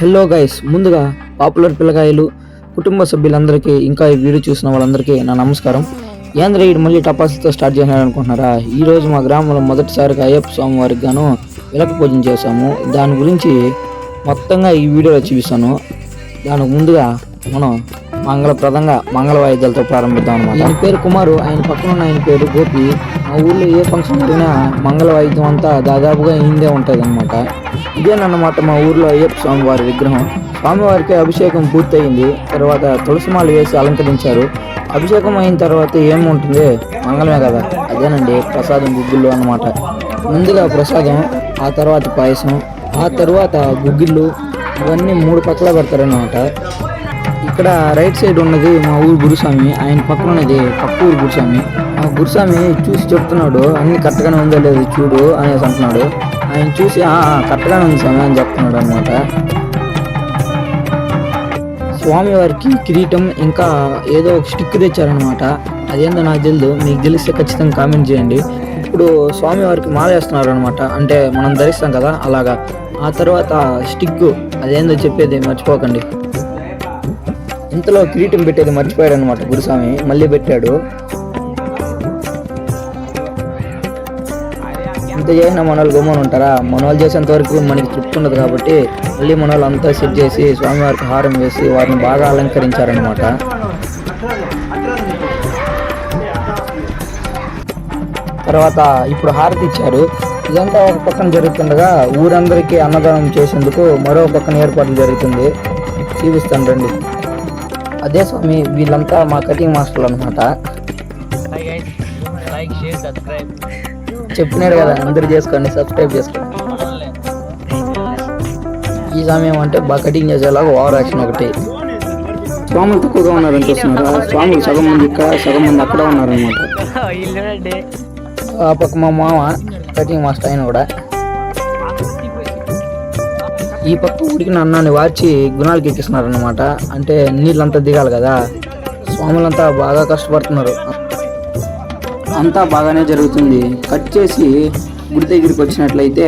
Hello guys ముందుగా popular పిల్లకాయలు కుటుంబ సభ్యులందరికీ ఇంకా ఈ వీడియో చూసిన వాళ్ళందరికీ నా నమస్కారం. ఏంద్ర ఈడు మళ్ళీ టపాసులతో స్టార్ట్ చేసినాడు అనుకుంటున్నారా ఈ రోజు మా గ్రామంలో మొదటిసారిగా అయ్యప్ప స్వామి వారికి గాను విలక పూజన చేశాము. దాని గురించి మొత్తంగా ఈ వీడియోలో చూపిస్తాను. దానికి ముందుగా మనం మంగళప్రదంగా మంగళ వాయిద్యాలతో ప్రారంభిద్దాం అనమాట ఆయన పేరు కుమారు ఆయన పక్కన ఉన్న ఆయన పేరు గోపి. మా ఊళ్ళో ఏ ఫంక్షన్ జరిగినా మంగళ వాయిద్యం అంతా దాదాపుగా ఇందే ఉంటుంది అనమాట ఇదేనన్నమాట మా ఊర్లో అయ్యప్ప స్వామి వారి విగ్రహం. స్వామివారికి అభిషేకం పూర్తయింది తర్వాత తులసిమాలు వేసి అలంకరించారు. అభిషేకం అయిన తర్వాత ఏముంటుంది? మంగళమే కదా? అదేనండి ప్రసాదం గుగ్గిళ్ళు అన్నమాట. ముందుగా ప్రసాదం ఆ తర్వాత పాయసం ఆ తర్వాత గుగ్గిళ్ళు ఇవన్నీ మూడు పక్కల పెడతారన్నమాట. ఇక్కడ రైట్ సైడ్ ఉన్నది మా ఊరు గురుస్వామి ఆయన పక్కన ఉన్నది పక్క ఊరు గురుస్వామి ఆ గురుస్వామి చూసి చెప్తున్నాడు అన్ని కరెక్ట్గానే ఉందో లేదు చూడు అనేసి అంటున్నాడు. ఆయన చూసి "ఆ, కరెక్ట్గానే ఉంది స్వామి అని చెప్తున్నాడు అనమాట స్వామి వారికి కిరీటం ఇంకా ఏదో ఒక స్టిక్ తెచ్చారనమాట అదేందో నాకు తెలియదు మీకు తెలిస్తే ఖచ్చితంగా కామెంట్ చేయండి. ఇప్పుడు స్వామి వారికి మాల వేస్తున్నారు అనమాట అంటే మనం ధరిస్తాం కదా అలాగా. ఆ తర్వాత స్టిక్ అదేందో చెప్పేది మర్చిపోకండి. ఇంతలో కిరీటం పెట్టేది మర్చిపోయాడు అనమాట గురుస్వామి మళ్ళీ పెట్టాడు. ఇంత చేసిన మన వాళ్ళు గమ్మున ఉంటారా? మన వాళ్ళు చేసేంత వరకు మనకి తృప్తి ఉండదు కాబట్టి మళ్ళీ మన వాళ్ళు అంతా సెట్ చేసి స్వామివారికి హారం వేసి వారిని బాగా అలంకరించారనమాట తర్వాత ఇప్పుడు హారతి ఇచ్చారు. ఇదంతా ఒక పక్కన జరుగుతుండగా ఊరందరికీ అన్నదానం చేసేందుకు మరో పక్కన ఏర్పాట్లు జరుగుతుంది. చూపిస్తాను రండి. అదే స్వామి వీళ్ళంతా మా కటింగ్ మాస్టర్లు అనమాట లైక్ షేర్ సబ్స్క్రైబ్. చెప్పినాడు కదా అందరు చేసుకోండి సబ్స్క్రైబ్ చేసుకోండి. ఈ సమయం అంటే బాగా కటింగ్ చేసేలాగా ఓవర్ యాక్షన్ ఒకటి. స్వాములు తక్కువగా ఉన్నారని చూస్తున్నారా. స్వాములు సగం మంది ఇక్కడ సగం మంది అక్కడ ఉన్నారనమాట ఆ పక్క మా మామ కటింగ్ మాస్టర్ ఆయన కూడా. ఈ పక్క ఉడికిన అన్నాన్ని వార్చి గుణాలకి ఎక్కిస్తున్నారనమాట అంటే నీళ్ళంతా దిగాలి కదా. స్వాములంతా బాగా కష్టపడుతున్నారు. అంతా బాగానే జరుగుతుంది. కట్ చేసి గుడి దగ్గరికి వచ్చినట్లయితే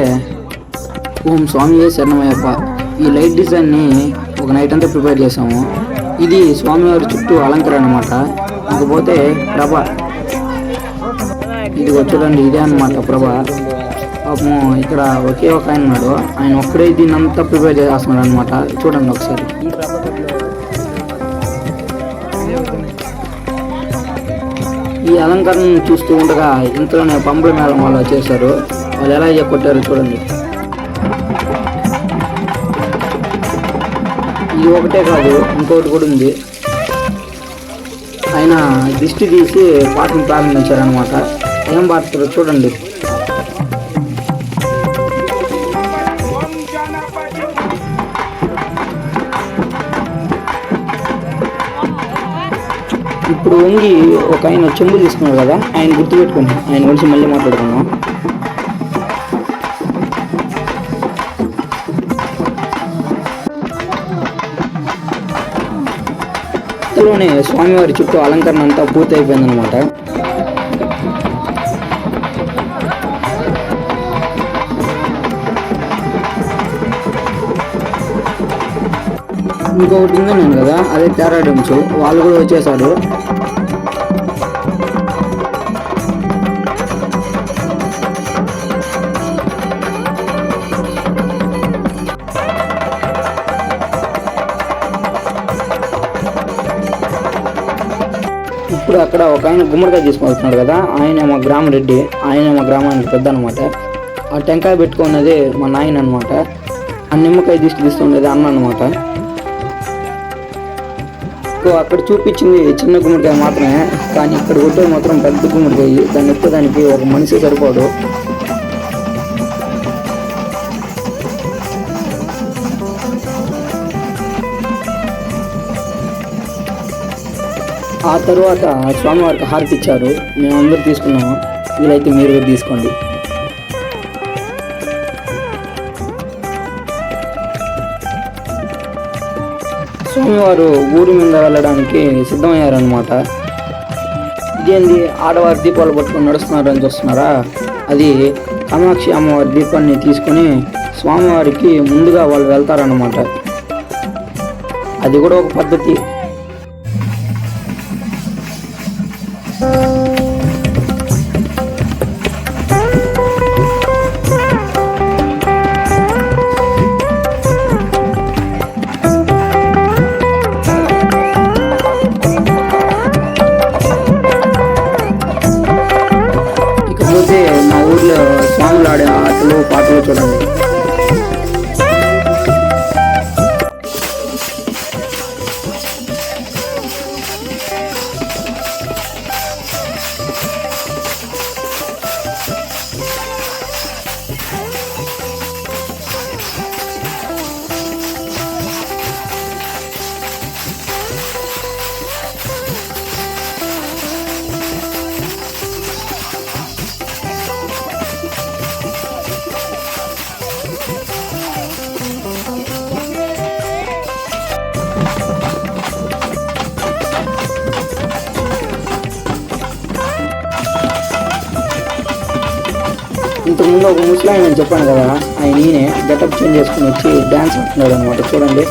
ఓం స్వామి శరణమయ్యప్ప. ఈ లైట్ డిజైన్ని ఒక నైట్ అంతా ప్రిపేర్ చేసాము ఇది స్వామివారి చుట్టూ అలంకరణ అనమాట ఇకపోతే ప్రభ. ఇది చూడండి ఇదే అనమాట ప్రభ. పాపం ఇక్కడ ఒకే ఒక ఆయన ఉన్నాడు. ఆయన ఒక్కడే దీన్ని అంతా ప్రిపేర్ చేస్తున్నాడు అనమాట చూడండి ఒకసారి. ఈ అలంకరణను చూస్తూ ఉండగా ఇంతలోనే పంపుల మేళం వాళ్ళు వచ్చేసారు వాళ్ళు ఎలా కొట్టారు చూడండి. ఇది ఒకటే కాదు ఇంకొకటి కూడా ఉంది. ఆయన దిష్టి తీసి పాటను ప్రారంభించారనమాట ఏం పాడతారో చూడండి. ఇప్పుడు వంగి ఒక ఆయన చెంబు తీసుకున్నాడు కదా ఆయన గుర్తుపెట్టుకోండి ఆయన గురించి మళ్ళీ మాట్లాడుకుందాం. ఇంతలోనే స్వామివారి చుట్టూ అలంకరణ అంతా పూర్తయిపోయిందనమాట ఇంకొకటి ఉందన్నాను కదా అదే టారాడమ్స్ వాళ్ళు కూడా వచ్చేసారు. ఇప్పుడు అక్కడ ఒక ఆయన గుమ్మడికాయ తీసుకొస్తున్నాడు కదా ఆయన మా గ్రామ రెడ్డి ఆయన మా గ్రామానికి పెద్ద అనమాట ఆ టెంకాయ పెట్టుకున్నది మా నాయన అనమాట ఆ నిమ్మకాయ దిష్టి తీస్తున్నది అన్న అనమాట సో అక్కడ చూపించింది చిన్న గుమ్మడికాయ మాత్రమే కానీ ఇక్కడ కొట్టేది మాత్రం పెద్ద గుమ్మడికాయ దాన్ని ఎత్తడానికి ఒక మనిషి సరిపోదు. ఆ తర్వాత స్వామివారికి హారతి ఇచ్చారు మేమందరూ తీసుకున్నాము. వీలైతే మీరు కూడా తీసుకోండి. స్వామివారు ఊరి మీద వెళ్ళడానికి సిద్ధమయ్యారనమాట ఇదేంది? ఆడవారి దీపాలు పట్టుకొని నడుస్తున్నారు అని చూస్తున్నారా? అది కామాక్షి అమ్మవారి దీపాన్ని తీసుకొని స్వామివారికి ముందుగా వాళ్ళు వెళ్తారన్నమాట. అది కూడా ఒక పద్ధతి. ఇకపోతే మా ఊర్లో స్వాములు ఆడే ఆటలు పాటలు చూడండి. ఇంతకుముందు ఒక ముస్లాం అని చెప్పాను కదా ఆయన ఈయనే గెటప్ చేంజ్ చేసుకుని వచ్చి డ్యాన్స్ ఆడుతున్నాడు అనమాట చూడండి.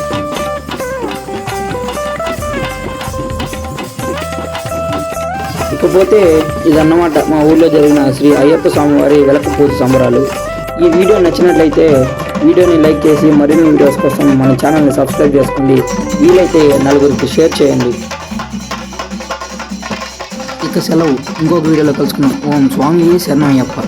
ఇకపోతే ఇదన్నమాట మా ఊర్లో జరిగిన శ్రీ అయ్యప్ప స్వామివారి వెలక పూజ సంబరాలు. ఈ వీడియో నచ్చినట్లయితే వీడియోని లైక్ చేసి మరిన్ని వీడియోస్ కోసం మన ఛానల్ని సబ్స్క్రైబ్ చేసుకోండి. వీలైతే నలుగురికి షేర్ చేయండి. ఇక సెలవు. ఇంకొక వీడియోలో కలుసుకున్నాం ఓం స్వామి శరణయ్యప్ప